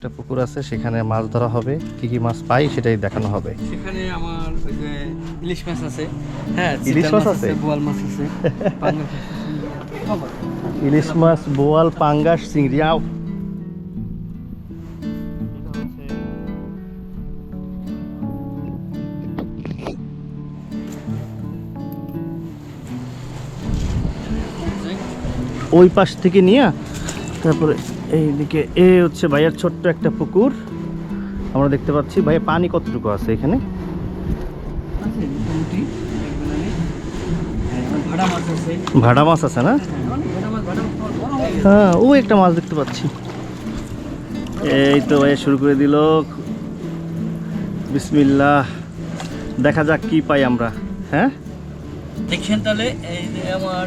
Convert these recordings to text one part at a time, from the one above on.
একটা পুকুর আছে সেখানে মাছ ধরা হবে কি কি মাছ পাই সেটাই দেখানো হবে সেখানে আমার ওই যে ইলিশ মাছ আছে হ্যাঁ ইলিশ মাছ আছে? বোয়াল মাছ আছে। ইলিশ মাছ বোয়াল পাঙ্গাস চিংড়ি আও ওই পাশ থেকে নিয়ে তারপরে এইদিকে এ হচ্ছে ভাইয়ার ছোট্ট একটা পুকুর। আমরা দেখতে পাচ্ছি ভাইয়া পানি কতটুকু আছে এখানে। হ্যাঁ, ভাড়া মাছ আছে। না? হ্যাঁ, ও একটা মাছ দেখতে পাচ্ছি। এই তো ভাইয়া শুরু করে দিল। বিসমিল্লাহ। দেখা যাক কি পাই আমরা হ্যাঁ? দেখছেন তাহলে এই যে আমার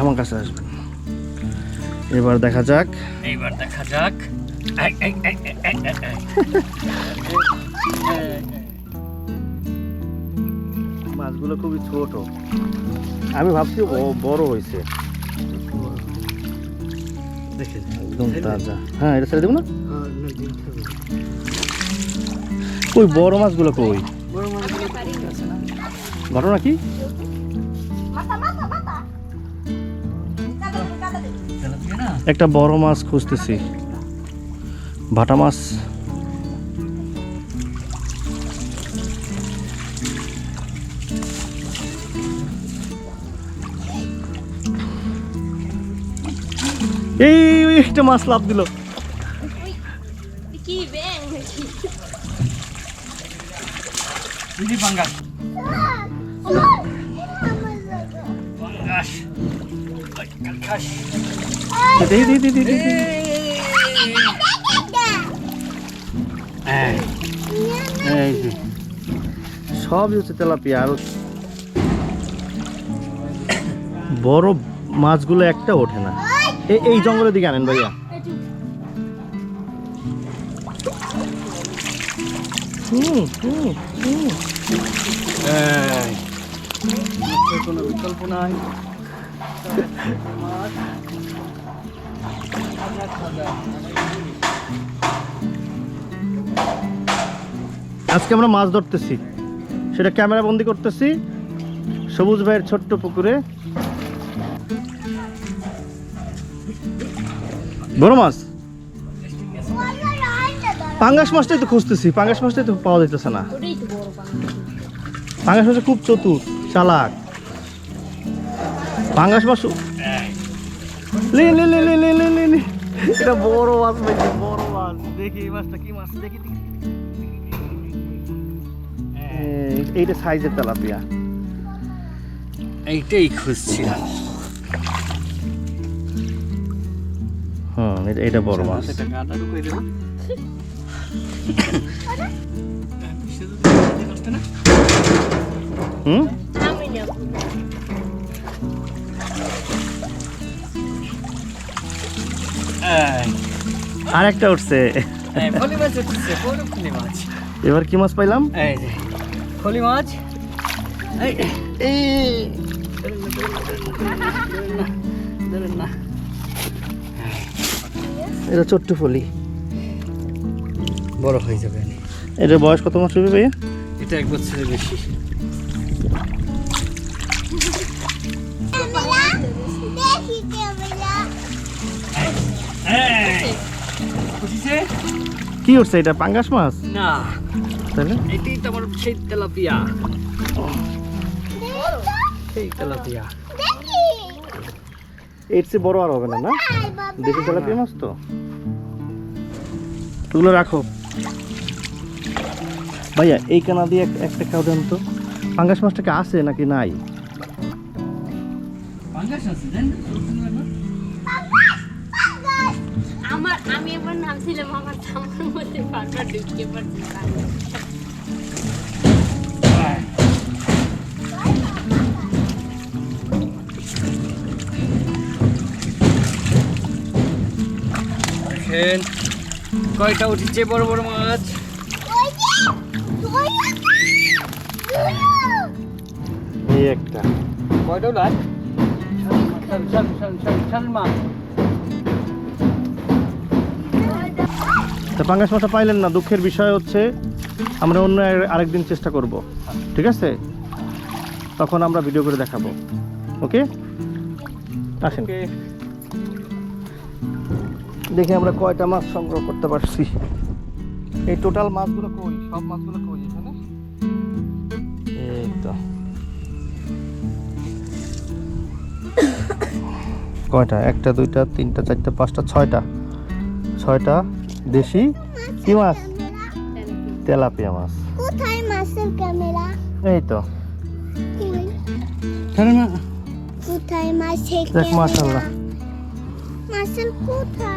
আমার কাছে আসবে। এবার দেখা যাক। এবার দেখা যাক। মাছগুলো খুবই ছোট। আমি ভাবছি ও বড় হয়েছে। একদম তাজা। হ্যাঁ এটা ছেড়ে দেবো না? ওই বড় মাছগুলো কই? ঘটনা কি? একটা বড় মাছ খুঁজতেছি। ভাটা মাছ। এই ওই একটা মাছ লাভ দিল। কি সব হচ্ছে তেলাপিয়া আর বড় মাছগুলো একটা ওঠে না। এই জঙ্গলের দিকে আনেন ভাইয়া। হুম হুম হুম। কোনো বিকল্প নাই। আজকে আমরা মাছ ধরতেছি। সেটা ক্যামেরা বন্দি করতেছি। সবুজ ভাইয়ের ছোট্ট পুকুরে। বড় মাছ? পাঙ্গাস মাছটাই তো খুঁজতেছি। পাঙ্গাস মাছটাই তো পাওয়া যাইতেছে না। পাঙ্গাস। মাছ খুব চতুর চালাক। পাঙ্গাস মাসু লে লে লে লে লে লে লে এটা বড় মাছ বড় মাছ। দেখি এই মাছটা কি মাছ? দেখি এইটা সাইজের তেলাপিয়া। এইটাই খুঁজছিলাম। হুম এটা এটা বড় মাছ। হুম? আর একটা উঠছে। এবার কি মাছ পাইলাম? ফলি মাছ। এটা ছোট্ট ফলি বড় হয়ে যাবে। এটা বয়স কত মাস হবে ভাইয়া? এটা এক বছরের বেশি। কি উঠছে? এটা পাঙ্গাস মাছ? না। তাহলে? এটাই তো আমার সেই তেলাপিয়া। সেই তেলাপিয়া। এর চেয়ে বড় আর হবে না না? দেশি তেলাপিয়া মাছ তো? ওগুলো রাখো। ভাইয়া এই কানা দিয়ে একটা খাও দেন তো। পাঙ্গাস মাছটাকে আছে নাকি নাই? পাঙ্গাস আছে নামছিলাম আমার থামার মধ্যে বারবার ঢুকিয়ে পড়ছে। দেখেন কয়টা উঠেছে বড় বড় মাছ? এই একটা। কয়টা চল চল চল চল মাছ। তা পাঙ্গাস মাছটা পাইলেন না দুঃখের বিষয় হচ্ছে আমরা অন্য আর- আরেকদিন চেষ্টা করব ঠিক আছে? তখন আমরা ভিডিও করে দেখাবো ওকে আসেন। দেখি আমরা কয়টা মাছ সংগ্রহ করতে পারছি। এই টোটাল মাছগুলো কই? সব মাছগুলো কই এখানে? এই তো কয়টা? একটা দুইটা তিনটা চারটা পাঁচটা ছয়টা। ছয়টা দেশি কি মাছ? তেলাপিয়া মাছ। কোথায় মাছের ক্যামেরা? এই তো। কোথায় মাছের ক্যামেরা? মাছের কোথায়?